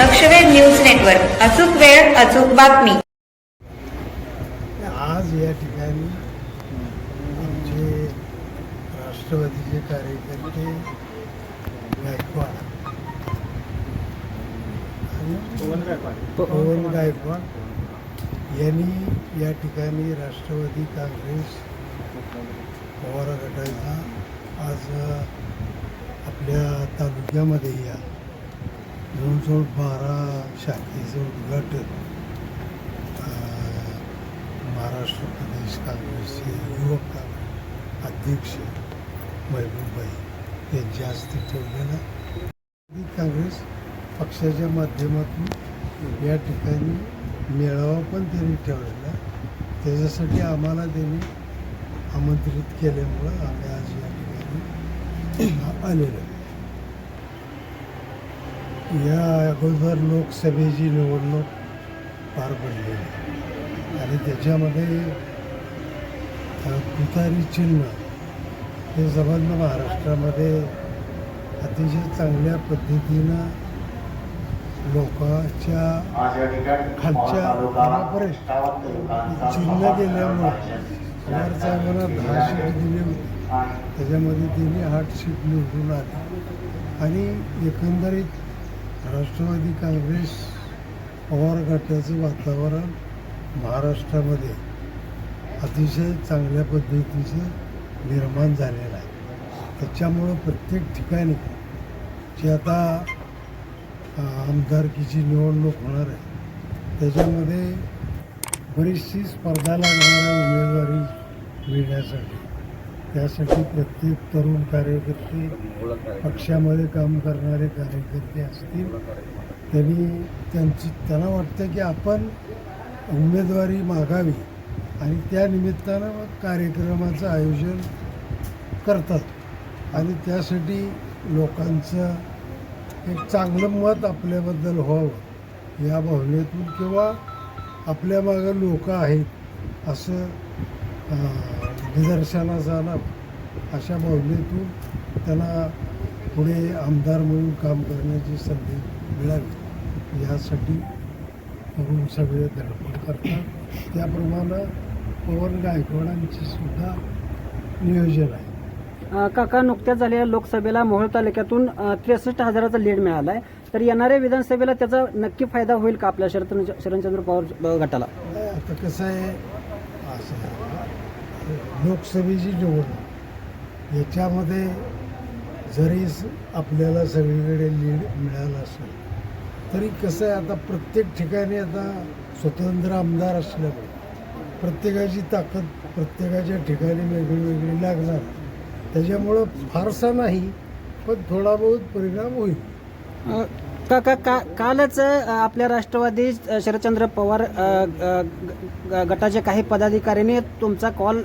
लक्षवेध news network. अचूक वेळ अचूक बातमी. आज या ठिकाणी आमचे राष्ट्रवादीचे कार्यकर्ते गायकवाड. आणि पवन गायकवाड. यांनी या ठिकाणी राष्ट्रवादी काँग्रेस पवार गटाचा आज आपल्या तालुक्यामध्ये या जवळजवळ बारा शाखेचं उद्घाटन महाराष्ट्र प्रदेश काँग्रेसचे युवक काँग्रेस अध्यक्ष महबूबाई यांच्या हस्ते ठेवलेलं काँग्रेस पक्षाच्या माध्यमातून या ठिकाणी मेळावा पण त्यांनी ठेवलेला त्याच्यासाठी आम्हाला त्यांनी आमंत्रित केल्यामुळं आम्ही आज या ठिकाणी आलेलो आहे. या अगोदर लोकसभेची निवडणूक पार पडलेली आणि त्याच्यामध्ये तुतारी चिन्ह हे संबंध महाराष्ट्रामध्ये अतिशय चांगल्या पद्धतीनं लोकांच्या खालच्या थरापर्यंत चिन्ह दिल्यामुळे वरचा चांगला दहा सीट दिली होती. त्याच्यामध्ये तिने आठ सीट निवडून आली. आणि एकंदरीत राष्ट्रवादी काँग्रेस पवार गटाचं वातावरण महाराष्ट्रामध्ये अतिशय चांगल्या पद्धतीचं निर्माण झालेलं आहे. त्याच्यामुळं प्रत्येक ठिकाणी जी आता आमदारकीची निवडणूक होणार आहे त्याच्यामध्ये बरीचशी स्पर्धा लागणार उमेदवारी मिळण्यासाठी. त्यासाठी प्रत्येक तरुण कार्यकर्ते पक्षामध्ये काम करणारे कार्यकर्ते असतील त्यांनी त्यांची त्यांना वाटतं की आपण उमेदवारी मागावी आणि त्या निमित्तानं मग कार्यक्रमाचं आयोजन करतात. आणि त्यासाठी लोकांचं एक चांगलं मत आपल्याबद्दल व्हावं. या भावनेतून किंवा आपल्या मागं लोक आहेत असं निदर्शनास आणावं अशा भावनेतून त्यांना पुढे आमदार म्हणून काम करण्याची संधी मिळावी. यासाठी तरुण सगळे धडपड करतात. त्याप्रमाणे पवन गायकवाडांची सुद्धा नियोजन आहे. काका नुकत्याच झालेल्या लोकसभेला मोहोळ तालुक्यातून त्रेसष्ट हजाराचा लीड मिळाला आहे तर येणाऱ्या विधानसभेला त्याचा नक्की फायदा होईल का आपल्या शरद शरणचंद्र पवार गटाला? आता कसं आहे असं आहे, लोकसभेची निवडणूक. याच्यामध्ये जरी स- आपल्याला सगळीकडे लीड मिळालं असेल तरी कसं आहे आता प्रत्येक ठिकाणी आता स्वतंत्र आमदार असल्यामुळे प्रत्येकाची ताकद प्रत्येकाच्या ठिकाणी वेगळी वेगळी लागणार. त्याच्यामुळं फारसा नाही पण थोडा बहुत परिणाम होईल. काका का कालच आपल्या राष्ट्रवादी शरदचंद्र पवार अ, ग- ग- गटाचे काही पदाधिकाऱ्यांनी तुमचा कॉल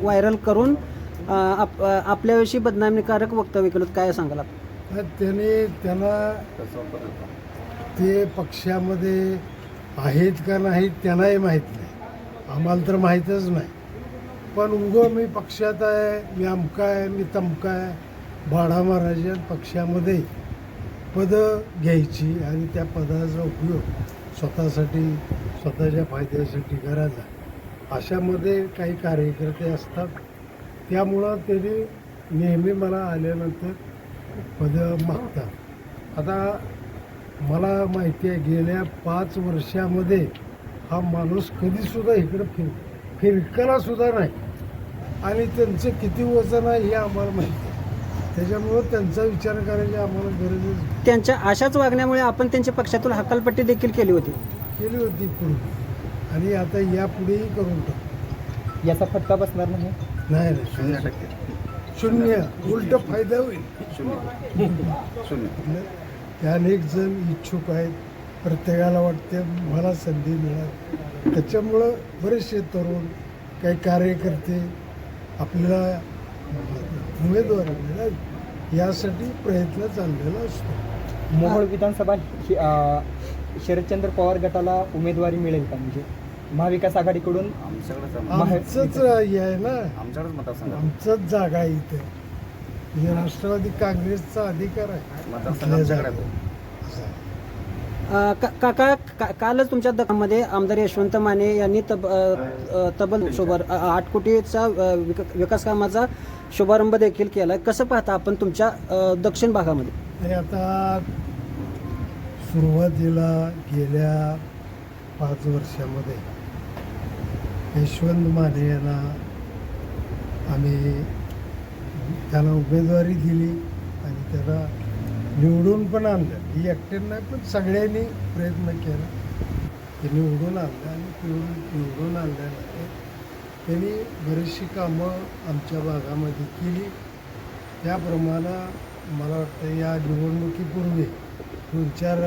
व्हायरल करून आप- आपल्याविषयी बदनामीकारक वक्तव्य केलं काय सांगाल तर त्याने त्यांना ते पक्षामध्ये आहेत का नाहीत त्यांनाही माहीत नाही. आम्हाला तर माहीतच नाही. पण उगो मी पक्षात आहे मी अमका आहे मी तमका आहे भाडा महाराज पक्षामध्ये. पदं घ्यायची आणि त्या पदाचा उपयोग स्वतःसाठी स्वतःच्या फायद्यासाठी करायचा. अशामध्ये काही कार्यकर्ते असतात. त्यामुळं त्यांनी नेहमी मला आल्यानंतर पदं मागतात. आता मला माहिती आहे गेल्या पाच वर्षामध्ये हा माणूस कधीसुद्धा इकडं फिर फिरकला सुद्धा नाही. आणि त्यांचं किती वजन आहे हे आम्हाला माहिती आहे. त्याच्यामुळं त्यांचा विचार करायची आम्हाला गरजच नाही. त्यांच्या अशाच वागण्यामुळे आपण त्यांच्या पक्षातून हकालपट्टी देखील केली होती. केली होती पूर्वी आणि आता यापुढेही करून टाकू. याचा फटका बसणार नाही? नाही नाही शून्य टक्के. शून्य. उलट फायदा होईल. शून्य. त्या अनेक जण इच्छुक आहेत. प्रत्येकाला वाटते मला संधी मिळाली. त्याच्यामुळं बरेचसे तरुण काही कार्यकर्ते आपल्याला उमेदवार मिळावी यासाठी प्रयत्न चाललेला असतो. मोहोळ विधानसभा शरदचंद्र पवार गटाला उमेदवारी मिळेल का म्हणजे? महाविकास आघाडीकडून आमचंच हे आहे ना. आमचंच जागा आहे इथे. राष्ट्रवादी काँग्रेसचा अधिकार आहे. का- काका का- कालच तुमच्या दखमध्ये आमदार यशवंत माने यांनी तब तबल तब्बल शुभार आठ कोटीचा विक- विकास कामाचा शुभारंभ देखील केला कसं पाहता आपण तुमच्या दक्षिण भागामध्ये? आता सुरुवातीला गेल्या पाच वर्षामध्ये यशवंत माने यांना आम्ही त्यांना उमेदवारी दिली आणि त्याला निवडून पण आणलं. ही एकट्यानं नाही पण सगळ्यांनी प्रयत्न केला. ते निवडून आणलं आणि निवडून निवडून आणल्यानंतर त्यांनी बरीचशी कामं आमच्या भागामध्ये केली. त्याप्रमाणे मला वाटतं या निवडणुकीपूर्वी दोन चार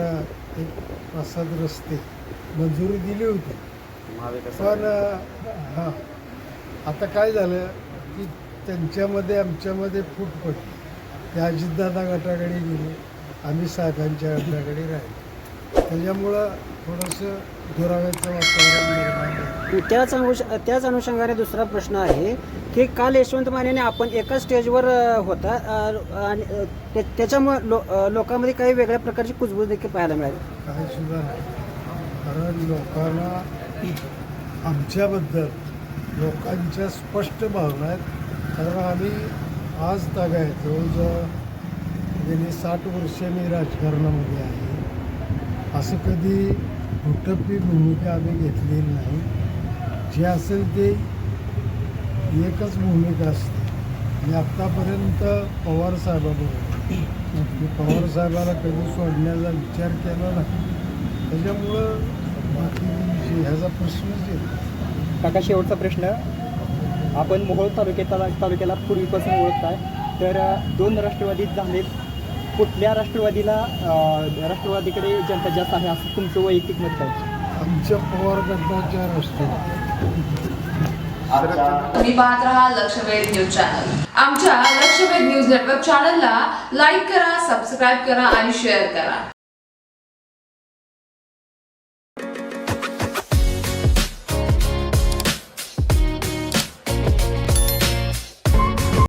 एक पाच सात रस्ते मंजुरी दिली होती. पण हां. आता काय झालं की त्यांच्यामध्ये आमच्यामध्ये फूट पडली ते अजितदादा गटाकडे गेले. आम्ही साहेबांच्या गटाकडे राहिले. त्याच्यामुळं थोडंसं दुराव्याचं वातावरण निर्माण झालं. त्याच अनुष त्याच अनुषंगाने दुसरा प्रश्न आहे की काल यशवंत मानेने आपण एका स्टेजवर होता. आणि त्या- त्याच्यामुळे लो लोकांमध्ये काही वेगळ्या प्रकारची कुजबूज देखील पाहायला मिळाली. काय सुद्धा नाही. कारण लोकांना आमच्याबद्दल लोकांच्या स्पष्ट भावना आहेत. कारण आम्ही आज तागाय जवळजवळ गेली साठ वर्ष मी राजकारणामध्ये आहे. असं कधी दुटप्पी भूमिका आम्ही घेतलेली नाही. जे असेल ते एकच भूमिका असते. मी आत्तापर्यंत पवार साहेबाबरोबर मी पवार साहेबाला कधी सोडण्याचा विचार केला नाही. त्याच्यामुळं बाकी ह्याचा प्रश्नच येतो. काका शेवटचा प्रश्न. आपण मोहोळ तालुक्याला तालुक्याला पूर्वीपासून ओळखताय. तर दोन राष्ट्रवादी झालेत कुठल्या राष्ट्रवादीला राष्ट्रवादीकडे जनता जास्त आहे असं तुमचं वैयक्तिक मत आहे आमच्या पवार गटाच्या रस्त्यावर तुम्ही पाहत राहा लक्षवेध न्यूज चॅनल. आमच्या लक्षवेध न्यूज नेटवर्क चॅनलला लाईक करा सबस्क्राईब करा आणि शेअर करा.